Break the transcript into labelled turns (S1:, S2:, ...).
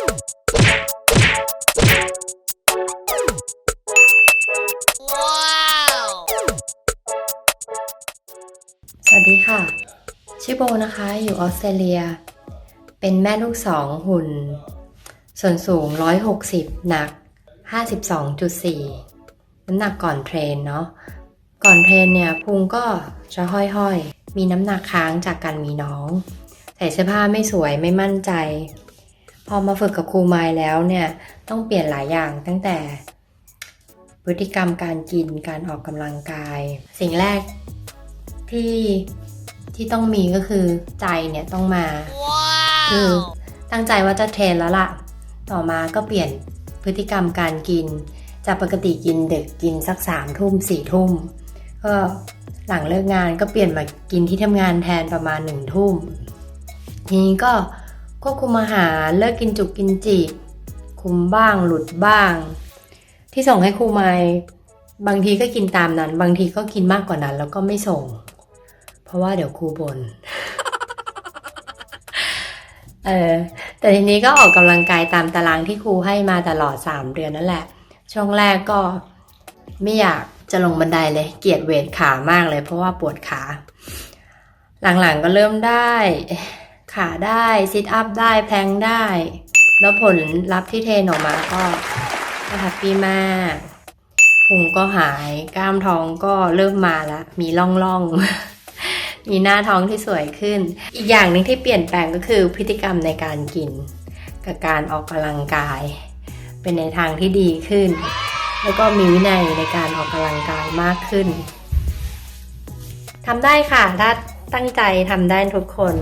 S1: สวัสดีค่ะ ชื่อโบนะคะ อยู่ออสเตรเลีย เป็นแม่ลูกสองหุ่น ส่วนสูง 160 หนัก 52.4 น้ำหนักก่อนเทรนเนาะ ก่อนเทรนเนี่ยพุงก็จะห้อยๆ มีน้ำหนักค้างจากการมีน้อง ใส่เสื้อผ้าไม่สวยไม่มั่นใจ พอมาฝึกกับครูไมล์แล้วเนี่ยต้องเปลี่ยนหลายอย่างตั้งแต่ พฤติกรรมการกินการออกกำลังกาย สิ่งแรกที่ที่ต้องมีก็คือใจเนี่ยต้องมาคือตั้งใจว่าจะเทรนแล้วล่ะ ต่อมาก็เปลี่ยนพฤติกรรมการกิน จากปกติกินดึกกินสักสามทุ่มสี่ทุ่มก็หลังเลิกงานก็เปลี่ยนมากินที่ทำงานแทนประมาณหนึ่งทุ่มทีนี้ก็ ควบคุมอาหารเลิกกินจุกกินจิคุมบ้างหลุดบ้าง ที่ส่งให้ครูไมล์บางทีก็กินตามนั้น บางทีก็กินมากกว่านั้น แล้วก็ไม่ส่ง เพราะว่าเดี๋ยวครูบน่นเออแต่ทีนี้ก็ออกกำลังกายตามตารางที่ครูให้มาตลอด 3 เดือนนั่นแหละ ช่วงแรกก็ไม่อยากจะลงบันไดเลย เกลียดเวทขามากเลย เพราะว่าปวดขา หลังๆก็เริ่มได้ ขาได้ซิทอัพได้แพลงได้ แล้วผลลัพธ์ที่เทนออกมาก็แฮปปี้มากพุงก็หายกล้ามท้องก็เริ่มมาแล้วมีร่องๆมีหน้าท้องที่สวยขึ้น อีกอย่างหนึ่งที่เปลี่ยนแปลงก็คือพฤติกรรมในการกิน กับการออกกำลังกาย เป็นในทางที่ดีขึ้น แล้วก็มีวินัยในการออกกำลังกายมากขึ้นทำได้ค่ะ ถ้าตั้งใจทำได้ทุกคน